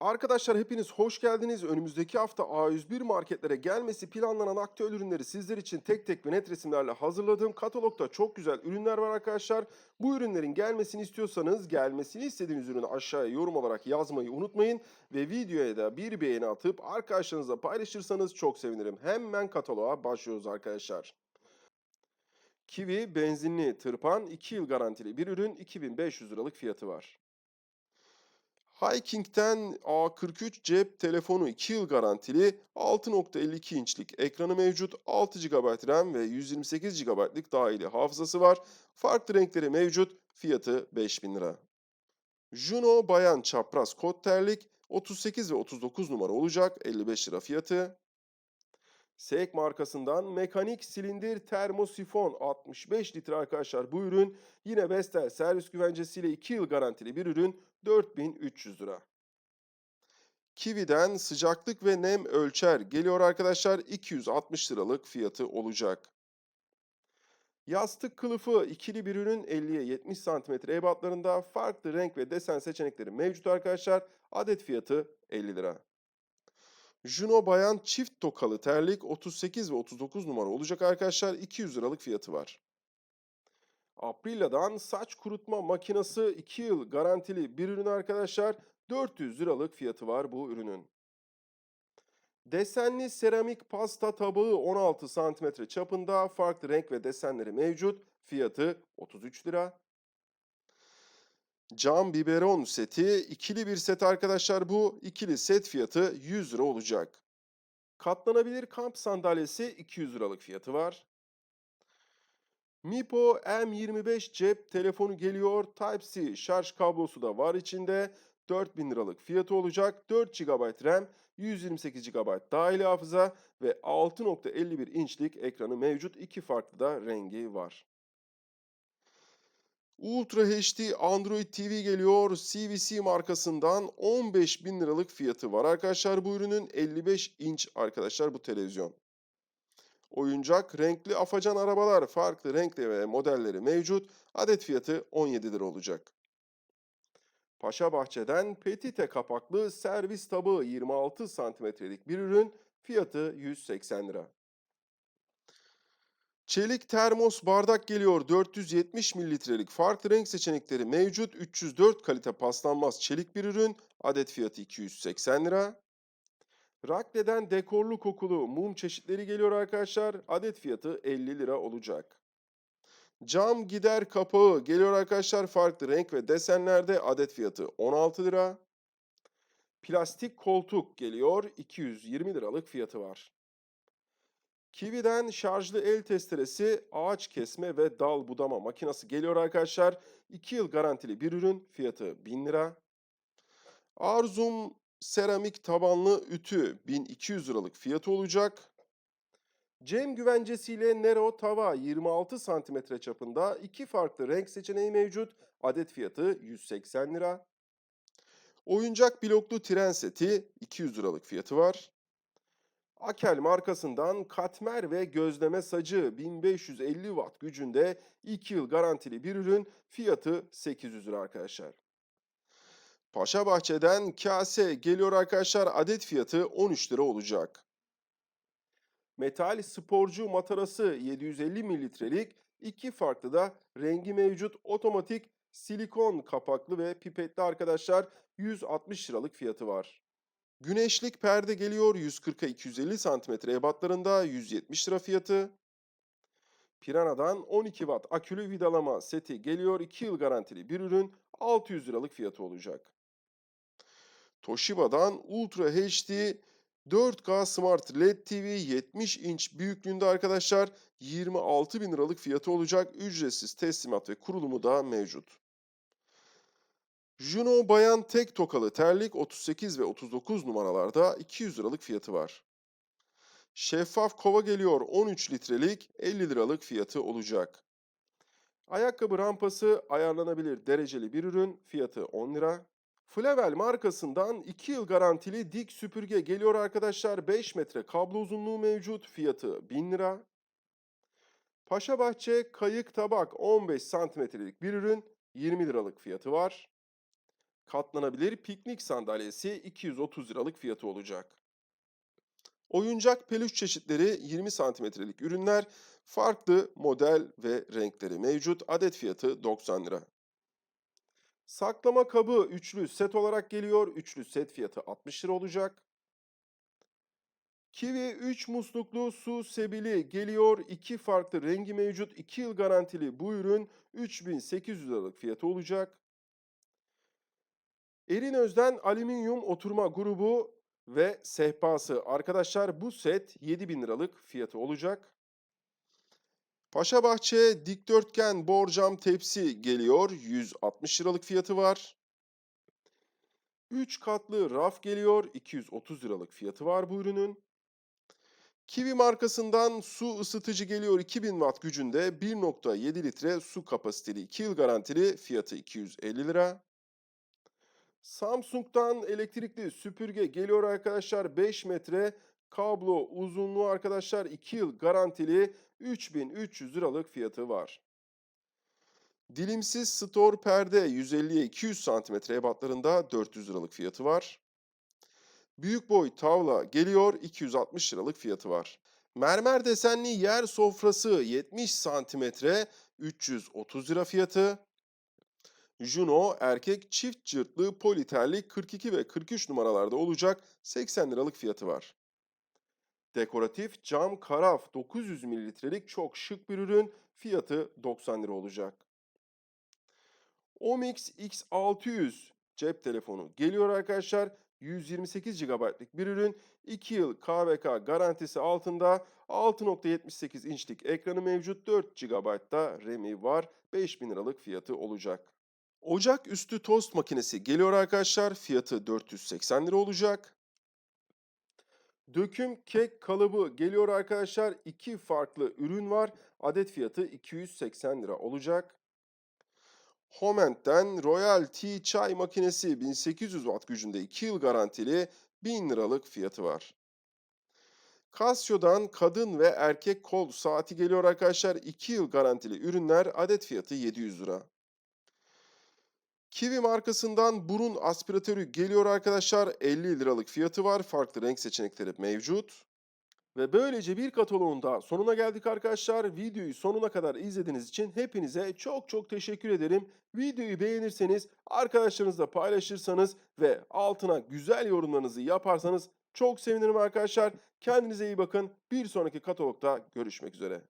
Arkadaşlar hepiniz hoş geldiniz. Önümüzdeki hafta A101 marketlere gelmesi planlanan aktüel ürünleri sizler için tek tek ve net resimlerle hazırladığım katalogda çok güzel ürünler var arkadaşlar. Bu ürünlerin gelmesini istiyorsanız gelmesini istediğiniz ürünü aşağıya yorum olarak yazmayı unutmayın. Ve videoya da bir beğeni atıp arkadaşlarınızla paylaşırsanız çok sevinirim. Hemen kataloğa başlıyoruz arkadaşlar. Kiwi benzinli tırpan 2 yıl garantili bir ürün 2500 liralık fiyatı var. Hiking'ten A43 cep telefonu 2 yıl garantili 6.52 inçlik ekranı mevcut 6 GB RAM ve 128 GB'lık dahili hafızası var. Farklı renkleri mevcut fiyatı 5000 lira. Juno bayan çapraz kot terlik 38 ve 39 numara olacak 55 lira fiyatı. Seek markasından mekanik silindir termosifon 65 litre arkadaşlar bu ürün yine Vestel servis güvencesiyle 2 yıl garantili bir ürün 4300 lira. Kiwi'den sıcaklık ve nem ölçer geliyor arkadaşlar 260 liralık fiyatı olacak. Yastık kılıfı ikili bir ürün 50'ye 70 cm ebatlarında farklı renk ve desen seçenekleri mevcut arkadaşlar. Adet fiyatı 50 lira. Juno bayan çift tokalı terlik 38 ve 39 numara olacak arkadaşlar. 200 liralık fiyatı var. Aprilia'dan saç kurutma makinesi 2 yıl garantili bir ürün arkadaşlar. 400 liralık fiyatı var bu ürünün. Desenli seramik pasta tabağı 16 cm çapında farklı renk ve desenleri mevcut. Fiyatı 33 lira. Cam biberon seti ikili bir set arkadaşlar bu. ikili set fiyatı 100 lira olacak. Katlanabilir kamp sandalyesi 200 liralık fiyatı var. Mipo M25 cep telefonu geliyor. Type-C şarj kablosu da var içinde. 4000 liralık fiyatı olacak. 4 GB RAM, 128 GB dahili hafıza ve 6.51 inçlik ekranı mevcut. İki farklı da rengi var. Ultra HD Android TV geliyor. CVC markasından 15 bin liralık fiyatı var. Arkadaşlar bu ürünün 55 inç arkadaşlar bu televizyon. Oyuncak renkli afacan arabalar farklı renkli ve modelleri mevcut. Adet fiyatı 17 lira olacak. Paşa Bahçe'den petite kapaklı servis tabağı 26 santimetrelik bir ürün. Fiyatı 180 lira. Çelik termos bardak geliyor. 470 mililitrelik farklı renk seçenekleri mevcut. 304 kalite paslanmaz çelik bir ürün. Adet fiyatı 280 lira. Rakle'den dekorlu kokulu mum çeşitleri geliyor arkadaşlar. Adet fiyatı 50 lira olacak. Cam gider kapağı geliyor arkadaşlar. Farklı renk ve desenlerde adet fiyatı 16 lira. Plastik koltuk geliyor. 220 liralık fiyatı var. Kiwi'den şarjlı el testeresi, ağaç kesme ve dal budama makinesi geliyor arkadaşlar. 2 yıl garantili bir ürün. Fiyatı 1000 lira. Arzum seramik tabanlı ütü 1200 liralık fiyatı olacak. Cem güvencesiyle Nero tava 26 santimetre çapında iki farklı renk seçeneği mevcut. Adet fiyatı 180 lira. Oyuncak bloklu tren seti 200 liralık fiyatı var. Akel markasından katmer ve gözleme sacı 1550 watt gücünde 2 yıl garantili bir ürün fiyatı 800 lira arkadaşlar. Paşa Bahçe'den kase geliyor arkadaşlar adet fiyatı 13 lira olacak. Metal sporcu matarası 750 mililitrelik iki farklı da rengi mevcut otomatik silikon kapaklı ve pipetli arkadaşlar 160 liralık fiyatı var. Güneşlik perde geliyor 140'a 250 santimetre ebatlarında 170 lira fiyatı. Piranha'dan 12 watt akülü vidalama seti geliyor 2 yıl garantili bir ürün 600 liralık fiyatı olacak. Toshiba'dan Ultra HD 4K Smart LED TV 70 inç büyüklüğünde arkadaşlar 26 bin liralık fiyatı olacak. Ücretsiz teslimat ve kurulumu da mevcut. Juno bayan tek tokalı terlik 38 ve 39 numaralarda 200 liralık fiyatı var. Şeffaf kova geliyor 13 litrelik 50 liralık fiyatı olacak. Ayakkabı rampası ayarlanabilir dereceli bir ürün fiyatı 10 lira. Flavel markasından 2 yıl garantili dik süpürge geliyor arkadaşlar. 5 metre kablo uzunluğu mevcut. Fiyatı 1000 lira. Paşabahçe kayık tabak 15 santimetrelik bir ürün. 20 liralık fiyatı var. Katlanabilir piknik sandalyesi 230 liralık fiyatı olacak. Oyuncak peluş çeşitleri 20 santimetrelik ürünler farklı model ve renkleri mevcut. Adet fiyatı 90 lira. Saklama kabı üçlü set olarak geliyor. Üçlü set fiyatı 60 lira olacak. Kiwi 3 musluklu su sebili geliyor. İki farklı rengi mevcut. 2 yıl garantili bu ürün 3800 liralık fiyatı olacak. Erin Özden alüminyum oturma grubu ve sehpası. Arkadaşlar bu set 7000 liralık fiyatı olacak. Paşabahçe dikdörtgen borcam tepsi geliyor. 160 liralık fiyatı var. 3 katlı raf geliyor. 230 liralık fiyatı var bu ürünün. Kiwi markasından su ısıtıcı geliyor 2000 watt gücünde 1.7 litre su kapasiteli 2 yıl garantili fiyatı 250 lira. Samsung'dan elektrikli süpürge geliyor arkadaşlar 5 metre kablo uzunluğu arkadaşlar 2 yıl garantili 3300 liralık fiyatı var. Dilimsiz store perde 150'ye 200 santimetre ebatlarında 400 liralık fiyatı var. Büyük boy tavla geliyor 260 liralık fiyatı var. Mermer desenli yer sofrası 70 santimetre 330 lira fiyatı. Juno erkek çift cırtlı politerlik 42 ve 43 numaralarda olacak 80 liralık fiyatı var. Dekoratif cam karaf 900 mililitrelik çok şık bir ürün fiyatı 90 lira olacak. Omix X600 cep telefonu geliyor arkadaşlar. 128 GB'lık bir ürün. 2 yıl KVK garantisi altında 6.78 inçlik ekranı mevcut. 4 GB da RAM'i var. 5000 liralık fiyatı olacak. Ocak üstü tost makinesi geliyor arkadaşlar. Fiyatı 480 lira olacak. Döküm kek kalıbı geliyor arkadaşlar. İki farklı ürün var. Adet fiyatı 280 lira olacak. Homent'ten Royal Tea çay makinesi 1800 watt gücünde 2 yıl garantili 1000 liralık fiyatı var. Casio'dan kadın ve erkek kol saati geliyor arkadaşlar. 2 yıl garantili ürünler adet fiyatı 700 lira. Kiwi markasından burun aspiratörü geliyor arkadaşlar. 50 liralık fiyatı var. Farklı renk seçenekleri mevcut. Ve böylece bir kataloğun da sonuna geldik arkadaşlar. Videoyu sonuna kadar izlediğiniz için hepinize çok çok teşekkür ederim. Videoyu beğenirseniz, arkadaşlarınızla paylaşırsanız ve altına güzel yorumlarınızı yaparsanız çok sevinirim arkadaşlar. Kendinize iyi bakın. Bir sonraki katalogda görüşmek üzere.